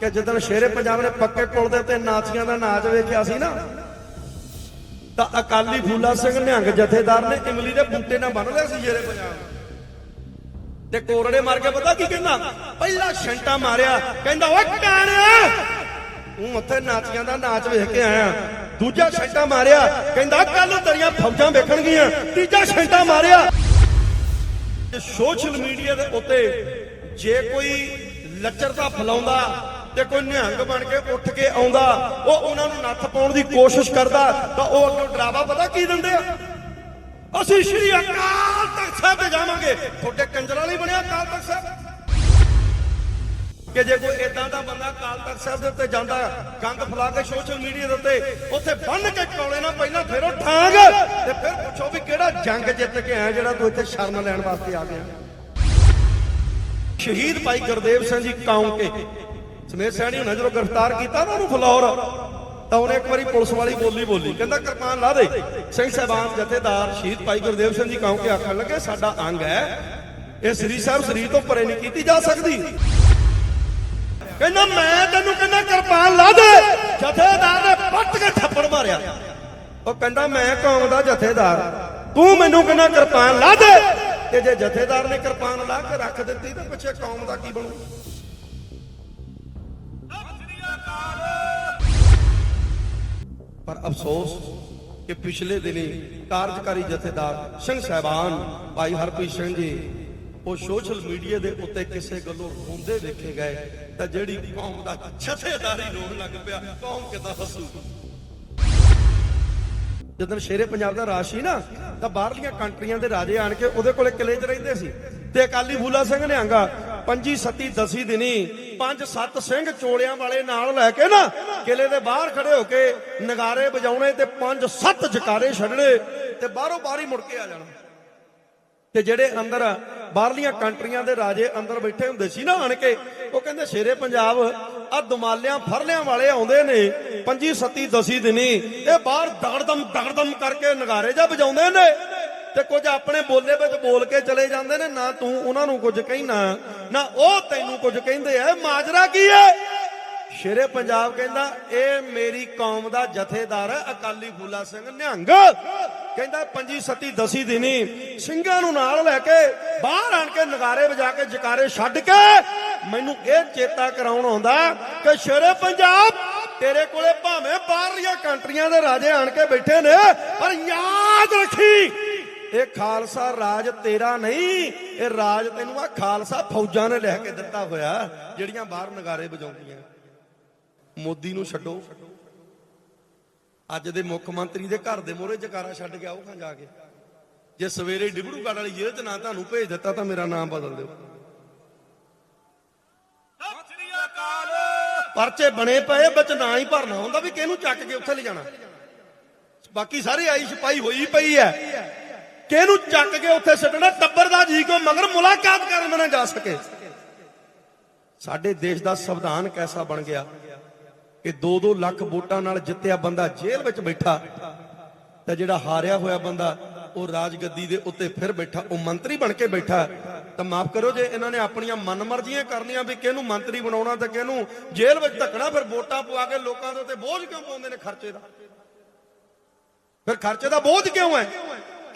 ਕਿ ਜਦੋਂ ਸ਼ੇਰੇ ਪੰਜਾਬ ਨੇ ਪੱਕੇ ਪੁਲ ਦੇ ਉੱਤੇ ਨਾਚੀਆਂ ਦਾ ਨਾਚ ਵੇਖਿਆ ਸੀ ਨਾ, ਤਾਂ ਅਕਾਲੀ ਫੂਲਾ ਸਿੰਘ ਨਿਹੰਗ ਜਥੇਦਾਰ ਨੇ ਇਮਲੀ ਦੇ ਬੂਟੇ ਨਾਲ ਬੰਨ ਲਿਆ ਸੀ ਸ਼ੇਰੇ ਪੰਜਾਬ ਤੇ ਕੋਰੜੇ ਮਾਰ ਕੇ ਪਤਾ ਕੀ ਕਹਿੰਦਾ? ਪਹਿਲਾ ਛੰਟਾ ਮਾਰਿਆ, ਕਹਿੰਦਾ, ਓਏ ਕਾਣਿਆ ਤੂੰ ਉੱਥੇ ਨਾਚੀਆਂ ਦਾ ਨਾਚ ਵੇਖ ਕੇ ਆਇਆ। ਦੂਜਾ ਛੰਟਾ ਮਾਰਿਆ, ਕਹਿੰਦਾ ਕੱਲ ਨੂੰ ਤੇਰੀਆਂ ਫੌਜਾਂ ਵੇਖਣਗੀਆਂ। ਤੀਜਾ ਛੰਟਾ ਮਾਰਿਆ। ਸੋਸ਼ਲ ਮੀਡੀਆ ਦੇ ਉੱਤੇ ਜੇ ਕੋਈ ਲੱਚਰਤਾ ਫਲਾਉਂਦਾ ਤੇ ਕੋਈ ਨਿਹੰਗ ਬਣ ਕੇ ਉੱਠ ਕੇ ਆਉਂਦਾ, ਉਹ ਉਹਨਾਂ ਨੂੰ ਨੱਥ ਪਾਉਣ ਦੀ ਕੋਸ਼ਿਸ਼ ਕਰਦਾ, ਤਾਂ ਉਹ ਅੱਗੇ ਡਰਾਵਾ ਪਤਾ ਕੀ ਦਿੰਦੇ ਆ? ਅਸੀਂ ਸ਼੍ਰੀ ਅਕਾਲ ਤਖਤ ਸਾਹਿਬ ਤੇ ਜਾਵਾਂਗੇ। ਤੁਹਾਡੇ ਕੰਜਰਾਂ ਲਈ ਬਣਿਆ ਅਕਾਲ ਤਖਤ ਸਾਹਿਬ। ਕਿ ਜੇ ਕੋਈ ਇਦਾਂ ਦਾ ਬੰਦਾ ਅਕਾਲ ਤਖਤ ਸਾਹਿਬ ਦੇ ਉੱਤੇ ਜਾਂਦਾ ਗੰਦ ਫਲਾ ਕੇ ਸੋਸ਼ਲ ਮੀਡੀਆ ਦੇ ਉੱਤੇ, ਉੱਥੇ ਬੰਨ ਕੇ ਚੌਲੇ ਨਾ ਪਹਿਲਾਂ ਫਿਰ ਉਹ ਠਾਂਗ, ਤੇ ਫਿਰ ਪੁੱਛੋ ਵੀ ਕਿਹੜਾ ਜੰਗ ਜਿੱਤ ਕੇ ਆਇਆ ਜਿਹੜਾ ਤੂੰ ਇੱਥੇ ਸ਼ਰਨ ਲੈਣ ਵਾਸਤੇ ਆ ਗਿਆ। ਸ਼ਹੀਦ ਭਾਈ ਗੁਰਦੇਵ ਸਿੰਘ ਜੀ ਕੌਂਕੇ ਸਮੇਤ ਸੈਣੀ ਹੁਣਾਂ ਜਦੋਂ ਗ੍ਰਿਫਤਾਰ ਕੀਤਾ ਨਾ ਉਹਨੂੰ ਫਲੌਰ, ਤਾਂ ਉਹਨੇ ਇੱਕ ਵਾਰੀ ਪੁਲਿਸ ਵਾਲੀ ਬੋਲੀ ਬੋਲੀ। ਕਹਿੰਦਾ, ਕਿਰਪਾਨ ਲਾ ਦੇ। ਸਿੰਘ ਸਾਹਿਬਾਨ ਜਥੇਦਾਰ ਸ਼ਹੀਦ ਭਾਈ ਗੁਰਦੇਵ ਸਿੰਘ ਜੀ ਕੌਂਕੇ ਆਖਣ ਲੱਗੇ, ਸਾਡਾ ਅੰਗ ਹੈ। ਇਹ ਸ੍ਰੀ ਸਾਹਿਬ ਸਰੀਰ ਤੋਂ ਪਰੇ ਨਹੀਂ ਕੀਤੀ ਜਾ ਸਕਦੀ। ਕਹਿੰਦਾ, ਮੈਂ ਤੈਨੂੰ ਕਹਿੰਦਾ, ਕਿਰਪਾਨ ਲਾ ਦੇ। ਜਥੇਦਾਰ ਨੇ ਪੱਟ ਕੇ ਥੱਪੜ ਮਾਰਿਆ। ਉਹ ਕਹਿੰਦਾ, ਮੈਂ ਕੌਮ ਦਾ ਜਥੇਦਾਰ। ਤੂੰ ਮੈਨੂੰ ਕਹਿੰਦਾ, ਕਿਰਪਾਨ ਲਾ ਦੇ। ਤੇ ਜੇ ਜਥੇਦਾਰ ਨੇ ਕਿਰਪਾਨ ਲਾ ਕੇ ਰੱਖ ਦਿੱਤੀ, ਤਾਂ ਪਿੱਛੇ ਕੌਮ ਦਾ ਕੀ ਬਣੂ? ਪਰ ਅਫਸੋਸ ਕਿ ਪਿਛਲੇ ਦਿਨੀ ਕਾਰਜਕਾਰੀ ਜਥੇਦਾਰ ਸਿੰਘ ਸਾਹਿਬਾਨ ਭਾਈ ਹਰਪ੍ਰੀਤ ਸਿੰਘ ਜੀ, ਉਹ ਸੋਸ਼ਲ ਮੀਡੀਆ ਦੇ ਉੱਤੇ ਕਿਸੇ ਗੱਲੋਂ ਰੋਂਦੇ ਵੇਖੇ ਗਏ ਤਾਂ ਜਿਹੜੀ ਕੌਮ ਦਾ ਜਥੇਦਾਰੀ ਰੋਣ ਲੱਗ ਪਿਆ, ਕੌਮ ਕਿਦਾਂ ਹੱਸੂ? ਜਦੋਂ ਸ਼ੇਰੇ ਪੰਜਾਬ ਦਾ ਰਾਜ ਸੀ ਨਾ, ਤਾਂ ਬਾਹਰਲੀਆਂ ਕੰਟਰੀਆਂ ਦੇ ਰਾਜੇ ਆਣ ਕੇ ਉਹਦੇ ਕੋਲੇ ਕਿਲੇ 'ਚ ਰਹਿੰਦੇ ਸੀ ਤੇ ਅਕਾਲੀ ਫੂਲਾ ਸਿੰਘ ਨਿਹੰਗਾ ਪੰਜੀ ਸੱਤੀ ਦਸੀ ਦਿਨੀ ਪੰਜ ਸੱਤ ਸਿੰਘ ਚੋਲਿਆਂ ਵਾਲੇ ਨਾਲ ਲੈ ਕੇ ਨਾ ਕਿਲੇ ਦੇ ਬਾਹਰ ਖੜੇ ਹੋ ਕੇ ਨਗਾਰੇ ਵਜਾਉਣੇ ਤੇ ਪੰਜ ਸੱਤ ਜਕਾਰੇ ਛੱਡਣੇ ਤੇ ਬਾਹਰੋਂ ਬਾਹਰ ਹੀ ਮੁੜ ਕੇ ਆ ਜਾਣਾ। ਤੇ ਜਿਹੜੇ ਅੰਦਰ ਬਾਹਰਲੀਆਂ ਕੰਟਰੀਆਂ ਦੇ ਰਾਜੇ ਅੰਦਰ ਬੈਠੇ ਹੁੰਦੇ ਸੀ ਨਾ ਆਣ ਕੇ, ਉਹ ਕਹਿੰਦੇ, ਸ਼ੇਰੇ ਪੰਜਾਬ ਆ ਦਮਾਲਿਆਂ, ਫਰਲਿਆਂ ਵਾਲੇ ਆਉਂਦੇ ਨੇ ਪੰਜੀ ਸੱਤੀ ਦਸੀ ਦਿਨੀ, ਇਹ ਬਾਹਰ ਦਗੜਦਮ ਦਗੜਦਮ ਕਰਕੇ ਨਗਾਰੇ ਜਾ ਵਜਾਉਂਦੇ ਨੇ। ਤੇ ਕੁਝ ਆਪਣੇ ਬੋਲੇ ਵਿੱਚ ਬੋਲ ਕੇ ਚਲੇ ਜਾਂਦੇ ਨੇ, ਨਾ ਤੂੰ ਉਹਨਾਂ ਨੂੰ ਕੁਝ ਕਹਿਣਾ, ਨਾ ਉਹ ਤੈਨੂੰ ਕੁਝ ਕਹਿੰਦੇ ਐ ਮਾਜਰਾ ਕੀ ਹੈ? ਸ਼ੇਰੇ ਪੰਜਾਬ ਕਹਿੰਦਾ, ਇਹ ਮੇਰੀ ਕੌਮ ਦਾ ਜਥੇਦਾਰ ਹੈ, ਅਕਾਲੀ ਫੂਲਾ ਸਿੰਘ ਨਿਹੰਗ। ਕਹਿੰਦਾ, ਪੰਜੀ ਸੱਤੀ ਦਸੀ ਦਿਨੀ ਸਿੰਘਾਂ ਨੂੰ ਨਾਲ ਲੈ ਕੇ ਬਾਹਰ ਆਣ ਕੇ ਨਗਾਰੇ ਵਜਾ ਕੇ ਜਕਾਰੇ ਛੱਡ ਕੇ ਮੈਨੂੰ ਇਹ ਚੇਤਾ ਕਰਾਉਣ ਆਉਂਦਾ ਕਿ ਸ਼ੇਰੇ ਪੰਜਾਬ ਤੇਰੇ ਕੋਲੇ ਭਾਵੇਂ ਬਾਹਰਲੀਆਂ ਕੰਟਰੀਆਂ ਦੇ ਰਾਜੇ ਆਣ ਕੇ ਬੈਠੇ ਨੇ, ਪਰ ਯਾਦ ਰੱਖੀ। ਇਹ ਖਾਲਸਾ ਰਾਜ ਤੇਰਾ ਨਹੀਂ, ਇਹ ਰਾਜ ਤੈਨੂੰ ਆ ਖਾਲਸਾ ਫੌਜਾਂ ਨੇ ਲੈ ਕੇ ਦਿੱਤਾ ਹੋਇਆ, ਜਿਹੜੀਆਂ ਬਾਹਰ ਨਗਾਰੇ ਵਜਾਉਂਦੀਆਂ। ਮੋਦੀ ਨੂੰ ਛੱਡੋ। ਅੱਜ ਦੇ ਮੁੱਖ ਮੰਤਰੀ ਦੇ ਘਰ ਦੇ ਮੋਹਰੇ ਜਕਾਰਾ ਛੱਡ ਗਿਆ ਉਹ ਖਾਂ ਜਾ ਕੇ। ਜੇ ਸਵੇਰੇ ਡਿਬੜੂਗੜ੍ਹ ਵਾਲੀ ਜੇਲ੍ਹ 'ਚ ਨਾ ਤੁਹਾਨੂੰ ਭੇਜ ਦਿੱਤਾ ਤਾਂ ਮੇਰਾ ਨਾਮ ਬਦਲ ਦਿਓ। ਪਰਚੇ ਬਣੇ ਪਏ, ਵਿੱਚ ਨਾ ਹੀ ਭਰਨਾ ਹੁੰਦਾ ਵੀ ਕਿਹਨੂੰ ਚੱਕ ਕੇ ਉੱਥੇ ਲੈ ਜਾਣਾ ਬਾਕੀ ਸਾਰੇ ਆਈ ਛਪਾਈ ਹੋਈ ਪਈ ਹੈ। ਕਿਹਨੂੰ ਚੱਕ ਕੇ ਉੱਥੇ ਸੱਟਣਾ? ਟੱਬਰ ਦਾ ਜੀ ਕੋ ਮਗਰ ਮੁਲਾਕਾਤ ਕਰਨ ਨਾ ਜਾ ਸਕੇ। ਸਾਡੇ ਦੇਸ਼ ਦਾ ਸੰਵਿਧਾਨ ਕੈਸਾ ਬਣ ਗਿਆ ਕਿ 2-2 ਲੱਖ ਵੋਟਾਂ ਨਾਲ ਜਿੱਤਿਆ ਬੰਦਾ ਜੇਲ੍ਹ ਵਿੱਚ ਬੈਠਾ ਤੇ ਜਿਹੜਾ ਹਾਰਿਆ ਹੋਇਆ ਬੰਦਾ ਉਹ ਰਾਜਗੱਦੀ ਦੇ ਉੱਤੇ ਫਿਰ ਬੈਠਾ, ਉਹ ਮੰਤਰੀ ਬਣ ਕੇ ਬੈਠਾ। ਤਾਂ ਮਾਫ ਕਰੋ ਜੇ ਇਹਨਾਂ ਨੇ ਆਪਣੀਆਂ ਮਨਮਰਜ਼ੀਆਂ ਕਰਨੀਆਂ ਵੀ ਕਿਹਨੂੰ ਮੰਤਰੀ ਬਣਾਉਣਾ ਤੇ ਕਿਹਨੂੰ ਜੇਲ੍ਹ ਵਿੱਚ ਧੱਕਣਾ, ਫਿਰ ਵੋਟਾਂ ਪਵਾ ਕੇ ਲੋਕਾਂ ਦੇ ਉੱਤੇ ਬੋਝ ਕਿਉਂ ਪਾਉਂਦੇ ਨੇ ਖਰਚੇ ਦਾ? ਫਿਰ ਖਰਚੇ ਦਾ ਬੋਝ ਕਿਉਂ ਹੈ?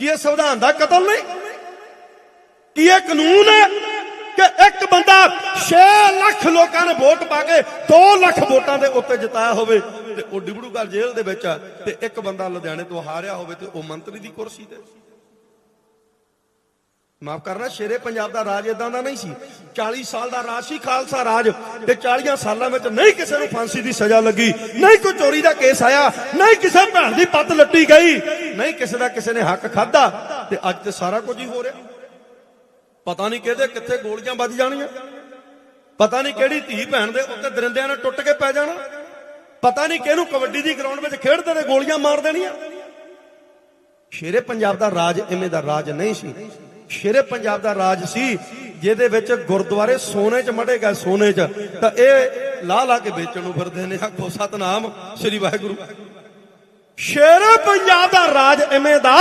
ਕੀ ਇਹ ਸੰਵਿਧਾਨ ਦਾ ਕਤਲ ਨਹੀਂ? ਕੀ ਇਹ ਕਾਨੂੰਨ ਹੈ ਕਿ ਇੱਕ ਬੰਦਾ 6 ਲੱਖ ਲੋਕਾਂ ਨੇ ਵੋਟ ਪਾ ਕੇ 2 ਲੱਖ ਵੋਟਾਂ ਦੇ ਉੱਤੇ ਜਿਤਾਇਆ ਹੋਵੇ ਤੇ ਉਹ ਡਿਬੜੂਗੜ੍ਹ ਜੇਲ੍ਹ ਦੇ ਵਿੱਚ ਆ ਤੇ ਇੱਕ ਬੰਦਾ ਲੁਧਿਆਣੇ ਤੋਂ ਹਾਰਿਆ ਹੋਵੇ ਤੇ ਉਹ ਮੰਤਰੀ ਦੀ ਕੁਰਸੀ ਤੇ। ਮਾਫ ਕਰਨਾ, ਸ਼ੇਰੇ ਪੰਜਾਬ ਦਾ ਰਾਜ ਇਦਾਂ ਦਾ ਨਹੀਂ ਸੀ। 40 ਸਾਲ ਦਾ ਰਾਜ ਸੀ, ਖਾਲਸਾ ਰਾਜ। ਤੇ 40 ਸਾਲਾਂ ਵਿੱਚ ਨਹੀਂ ਕਿਸੇ ਨੂੰ ਫਾਂਸੀ ਦੀ ਸਜ਼ਾ ਲੱਗੀ। ਨਹੀਂ ਕੋਈ ਚੋਰੀ ਦਾ ਕੇਸ ਆਇਆ, ਨਹੀਂ ਕਿਸੇ ਭੈਣ ਦੀ ਪੱਤ ਲੱਟੀ ਗਈ, ਨਹੀਂ ਕਿਸੇ ਦਾ ਕਿਸੇ ਨੇ ਹੱਕ ਖਾਦਾ ਤੇ ਅੱਜ ਤੇ ਸਾਰਾ ਕੁਝ ਹੀ ਹੋ ਰਿਹਾ। ਪਤਾ ਨਹੀਂ ਕਿਹਦੇ ਕਿੱਥੇ ਗੋਲੀਆਂ ਵੱਜ ਜਾਣੀਆਂ। ਪਤਾ ਨਹੀਂ ਕਿਹੜੀ ਧੀ ਭੈਣ ਦੇ ਉੱਤੇ ਦਰਿੰਦਿਆਂ ਨੇ ਟੁੱਟ ਕੇ ਪੈ ਜਾਣਾ। ਪਤਾ ਨਹੀਂ ਕਿਹਨੂੰ ਕਬੱਡੀ ਦੀ ਗਰਾਊਂਡ ਵਿੱਚ ਖੇਡਦੇ ਨੇ ਗੋਲੀਆਂ ਮਾਰ ਦੇਣੀਆਂ। ਸ਼ੇਰੇ ਪੰਜਾਬ ਦਾ ਰਾਜ ਐਵੇਂ ਦਾ ਰਾਜ ਨਹੀਂ ਸੀ। ਸ਼ੇਰੇ ਪੰਜਾਬ ਦਾ ਰਾਜ ਸੀ, ਜਿਹਦੇ ਵਿੱਚ ਗੁਰਦੁਆਰੇ ਸੋਨੇ 'ਚ ਮੜੇ ਗਏ, ਸੋਨੇ 'ਚ। ਤਾਂ ਇਹ ਲਾ ਲਾ ਕੇ ਵੇਚਣ ਨੂੰ ਫਿਰਦੇ ਨੇ ਆਖੋ, ਸਤਨਾਮ, ਸ੍ਰੀ ਵਾਹਿਗੁਰੂ। ਸ਼ੇਰੇ ਪੰਜਾਬ ਦਾ ਰਾਜ ਐਵੇਂ ਦਾ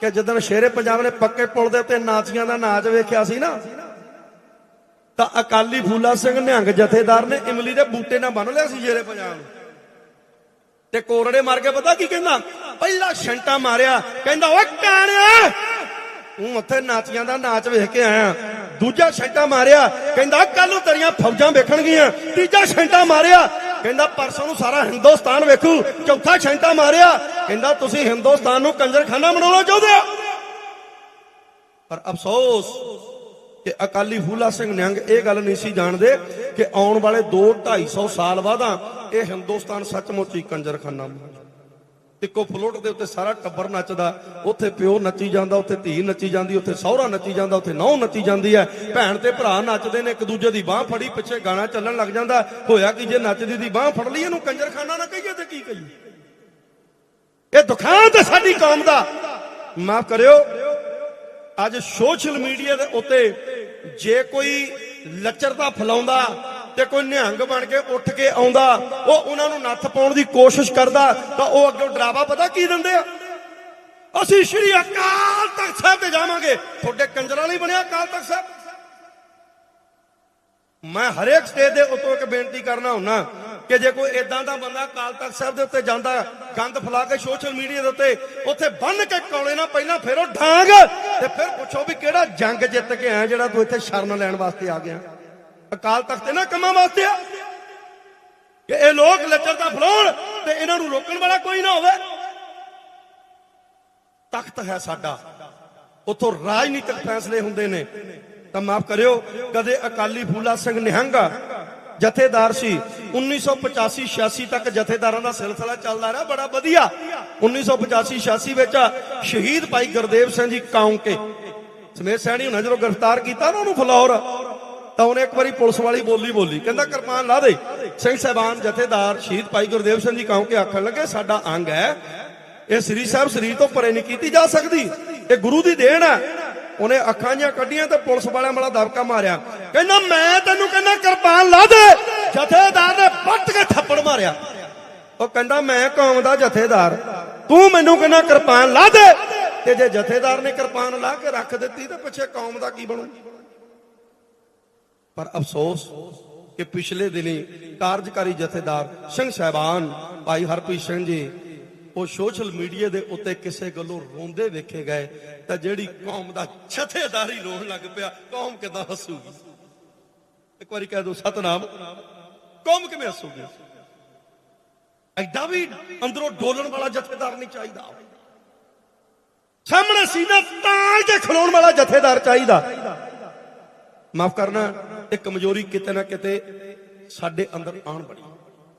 ਕਿ ਜਦੋਂ ਸ਼ੇਰੇ ਪੰਜਾਬ ਨੇ ਪੱਕੇ ਪੁਲ ਦੇ ਉੱਤੇ ਨਾਚੀਆਂ ਦਾ ਨਾਚ ਵੇਖਿਆ ਸੀ ਨਾ, ਤਾਂ ਅਕਾਲੀ ਫੂਲਾ ਸਿੰਘ ਨਿਹੰਗ ਜਥੇਦਾਰ ਨੇ ਇਮਲੀ ਦੇ ਬੂਟੇ ਨਾਲ ਬੰਨ ਲਿਆ ਸੀ ਸ਼ੇਰੇ ਪੰਜਾਬ ਨੂੰ। ਤੇ ਕੋਰੜੇ ਮਾਰ ਕੇ ਪਤਾ ਕੀ ਕਹਿੰਦਾ? ਪਹਿਲਾ ਛੰਟਾ ਮਾਰਿਆ, ਕਹਿੰਦਾ, ਓਏ ਕਾਣਿਆ! ਤੂੰ ਉੱਥੇ ਨਾਚੀਆਂ ਦਾ ਨਾਚ ਵੇਖ ਕੇ ਆਇਆ। ਦੂਜਾ ਛੰਟਾ ਮਾਰਿਆ। ਕਹਿੰਦਾ ਕੱਲ ਨੂੰ ਤੇਰੀਆਂ ਫੌਜਾਂ ਵੇਖਣਗੀਆਂ। ਤੀਜਾ ਛੰਟਾ ਮਾਰਿਆ। ਕਹਿੰਦਾ, ਪਰਸੋਂ ਨੂੰ ਸਾਰਾ ਹਿੰਦੁਸਤਾਨ ਵੇਖੂ। ਚੌਥਾ ਛੰਟਾ ਮਾਰਿਆ। ਕਹਿੰਦਾ, ਤੁਸੀਂ ਹਿੰਦੁਸਤਾਨ ਨੂੰ ਕੰਜਰਖਾਨਾ ਬਣਾਉਣਾ ਚਾਹੁੰਦੇ ਹੋ ਪਰ ਅਫਸੋਸ ਕਿ ਅਕਾਲੀ ਫੂਲਾ ਸਿੰਘ ਨਿਹੰਗ ਇਹ ਗੱਲ ਨਹੀਂ ਸੀ ਜਾਣਦੇ ਕਿ ਆਉਣ ਵਾਲੇ 2 250 ਸਾਲ ਬਾਅਦ ਇਹ ਹਿੰਦੁਸਤਾਨ ਸੱਚਮੁੱਚ ਹੀ ਕੰਜਰਖਾਨਾ ਬਣ ਇੱਕੋ ਫਲੋਟ ਦੇ ਉੱਤੇ ਸਾਰਾ ਟੱਬਰ ਨੱਚਦਾ, ਉੱਥੇ ਪਿਓ ਨੱਚੀ ਜਾਂਦਾ, ਉੱਥੇ ਧੀ ਨੱਚੀ ਜਾਂਦੀ, ਉੱਥੇ ਸਹੁਰਾ ਨੱਚੀ ਜਾਂਦਾ, ਉੱਥੇ ਨੌਂ ਨੱਚੀ ਜਾਂਦੀ ਹੈ। ਭੈਣ ਤੇ ਭਰਾ ਨੱਚਦੇ ਨੇ, ਇੱਕ ਦੂਜੇ ਦੀ ਬਾਹ ਫੜੀ, ਪਿੱਛੇ ਗਾਣਾ ਚੱਲਣ ਲੱਗ ਜਾਂਦਾ। ਹੋਇਆ ਕਿ ਜੇ ਨੱਚਦੀ ਦੀ ਬਾਹ ਫੜ ਲਈ, ਇਹਨੂੰ ਕੰਜਰਖਾਨਾ ਨਾ ਕਹੀਏ ਤੇ ਕੀ ਕਹੀਏ? ਇਹ ਦੁਖਾਂਤ ਹੈ ਸਾਡੀ ਕੌਮ ਦਾ। ਮਾਫ ਕਰਿਓ, ਅੱਜ ਸੋਸ਼ਲ ਮੀਡੀਆ ਦੇ ਉੱਤੇ ਜੇ ਕੋਈ ਲੱਚਰਤਾ ਫਲਾਉਂਦਾ ਤੇ ਕੋਈ ਨਿਹੰਗ ਬਣ ਕੇ ਉੱਠ ਕੇ ਆਉਂਦਾ, ਉਹ ਉਹਨਾਂ ਨੂੰ ਨੱਥ ਪਾਉਣ ਦੀ ਕੋਸ਼ਿਸ਼ ਕਰਦਾ, ਤਾਂ ਉਹ ਅੱਗੇ ਡਰਾਵਾ ਪਤਾ ਕੀ ਦਿੰਦੇ ਆ? ਅਸੀਂ ਸ਼੍ਰੀ ਅਕਾਲ ਤਖਤ ਸਾਹਿਬ ਤੇ ਜਾਵਾਂਗੇ। ਤੁਹਾਡੇ ਕੰਜਰਾਂ ਲਈ ਬਣਿਆ ਅਕਾਲ ਤਖਤ ਸਾਹਿਬ। ਮੈਂ ਹਰੇਕ ਸਟੇਜ ਦੇ ਉੱਤੋਂ ਇੱਕ ਬੇਨਤੀ ਕਰਨਾ ਹੁੰਨਾ ਕਿ ਜੇ ਕੋਈ ਇਦਾਂ ਦਾ ਬੰਦਾ ਅਕਾਲ ਤਖਤ ਸਾਹਿਬ ਦੇ ਉੱਤੇ ਜਾਂਦਾ, ਗੰਦ ਫਲਾ ਕੇ ਸੋਸ਼ਲ ਮੀਡੀਆ ਦੇ ਉੱਤੇ, ਉੱਥੇ ਬੰਨ ਕੇ ਕੌਲੇ ਨਾ ਪਹਿਲਾਂ ਫਿਰ ਉਹ ਡਾਂਗ ਤੇ ਫਿਰ ਪੁੱਛੋ ਵੀ ਕਿਹੜਾ ਜੰਗ ਜਿੱਤ ਕੇ ਆਇਆ ਜਿਹੜਾ ਤੂੰ ਇੱਥੇ ਸ਼ਰਨ ਲੈਣ ਵਾਸਤੇ ਆ ਗਿਆ। ਅਕਾਲ ਤਖਤ ਇਹਨਾਂ ਕੰਮਾਂ ਵਾਸਤੇ ਆ। ਕਿ ਇਹ ਲੋਕ ਲੱਚਰਤਾ ਫਲਾਉਣ ਤੇ ਇਹਨਾਂ ਨੂੰ ਰੋਕਣ ਵਾਲਾ ਕੋਈ ਨਾ ਹੋਵੇ। ਤਖਤ ਹੈ ਸਾਡਾ। ਉਥੋਂ ਰਾਜਨੀਤਿਕ ਫੈਸਲੇ ਹੁੰਦੇ ਨੇ। ਤਾਂ ਮਾਫ ਕਰਿਓ, ਕਦੇ ਅਕਾਲੀ ਫੂਲਾ ਸਿੰਘ ਨਿਹੰਗਾ ਜਥੇਦਾਰ ਸੀ 1985 86 ਤੱਕ ਜਥੇਦਾਰਾਂ ਦਾ ਸਿਲਸਿਲਾ ਚੱਲਦਾ ਰਿਹਾ, ਬੜਾ ਵਧੀਆ। 1985 86 ਵਿੱਚ ਸ਼ਹੀਦ ਭਾਈ ਗੁਰਦੇਵ ਸਿੰਘ ਜੀ ਕੌਂਕੇ। ਸਮੇਤ ਸੈਣੀ ਹੁਣਾਂ ਜਦੋਂ ਗ੍ਰਿਫਤਾਰ ਕੀਤਾ ਨਾ ਉਹਨੂੰ ਫਲੌਰ ਤਾਂ ਉਹਨੇ ਇੱਕ ਵਾਰੀ ਪੁਲਿਸ ਵਾਲੀ ਬੋਲੀ ਬੋਲੀ। ਕਹਿੰਦਾ ਕਿਰਪਾਨ ਲਾ ਦੇ। ਸਿੰਘ ਸਾਹਿਬਾਨ, ਜਥੇਦਾਰ, ਸ਼ਹੀਦ ਭਾਈ ਗੁਰਦੇਵ ਸਿੰਘ ਜੀ ਕੌਂਕੇ ਆਖਣ ਲੱਗੇ, ਸਾਡਾ ਅੰਗ ਹੈ। ਇਹ ਸ੍ਰੀ ਸਾਹਿਬ ਸਰੀਰ ਤੋਂ ਪਰੇ ਨਹੀਂ ਕੀਤੀ ਜਾ ਸਕਦੀ। ਇਹ ਗੁਰੂ ਦੀ ਦੇਣ ਹੈ। ਉਹਨੇ ਅੱਖਾਂ ਜਿਹੀਆਂ ਕੱਢੀਆਂ ਤੇ ਪੁਲਿਸ ਵਾਲਿਆਂ ਵਾਲਾ ਦਬਕਾ ਮਾਰਿਆ। ਕਹਿੰਦਾ, ਮੈਂ ਤੈਨੂੰ ਕਹਿੰਦਾ ਕਿਰਪਾਨ ਲਾ ਦੇ। ਜਥੇਦਾਰ ਨੇ ਪੱਟ ਕੇ ਥੱਪੜ ਮਾਰਿਆ। ਉਹ ਕਹਿੰਦਾ, ਮੈਂ ਕੌਮ ਦਾ ਜਥੇਦਾਰ। ਤੂੰ ਮੈਨੂੰ ਕਹਿੰਦਾ ਕਿਰਪਾਨ ਲਾ ਦੇ। ਤੇ ਜੇ ਜਥੇਦਾਰ ਨੇ ਕਿਰਪਾਨ ਲਾ ਕੇ ਰੱਖ ਦਿੱਤੀ, ਤੇ ਪਿੱਛੇ ਕੌਮ ਦਾ ਕੀ ਬਣੂ? ਪਰ ਅਫਸੋਸ ਕਿ ਪਿਛਲੇ ਦਿਨੀ ਕਾਰਜਕਾਰੀ ਜਥੇਦਾਰ ਸਿੰਘ ਸਾਹਿਬਾਨ ਭਾਈ ਹਰਪ੍ਰੀਤ ਸਿੰਘ ਜੀ ਉਹ ਸੋਸ਼ਲ ਮੀਡੀਆ ਦੇ ਉੱਤੇ ਕਿਸੇ ਗੱਲੋਂ ਰੋਂਦੇ ਵੇਖੇ ਗਏ ਤਾਂ ਜਿਹੜੀ ਕੌਮ ਦਾ ਜਥੇਦਾਰ ਰੋਣ ਲੱਗ ਪਿਆ, ਕੌਮ ਕਿਦਾਂ ਹੱਸੂਗੀ? ਇੱਕ ਵਾਰੀ ਕਹਿ ਦੋ ਸਤਨਾਮ, ਕੌਮ ਕਿਵੇਂ ਹੱਸੂਗੀ? ਐਡਾ ਵੀ ਅੰਦਰੋਂ ਡੋਲਣ ਵਾਲਾ ਜਥੇਦਾਰ ਨਹੀਂ ਚਾਹੀਦਾ। ਸਾਹਮਣੇ ਸੀਨਾ ਤਾਲ ਕੇ ਖਲੋਣ ਵਾਲਾ ਜਥੇਦਾਰ ਚਾਹੀਦਾ। ਮਾਫ ਕਰਨਾ ਇਹ ਕਮਜ਼ੋਰੀ ਕਿਤੇ ਨਾ ਕਿਤੇ ਸਾਡੇ ਅੰਦਰ ਆਣ ਬੜੀ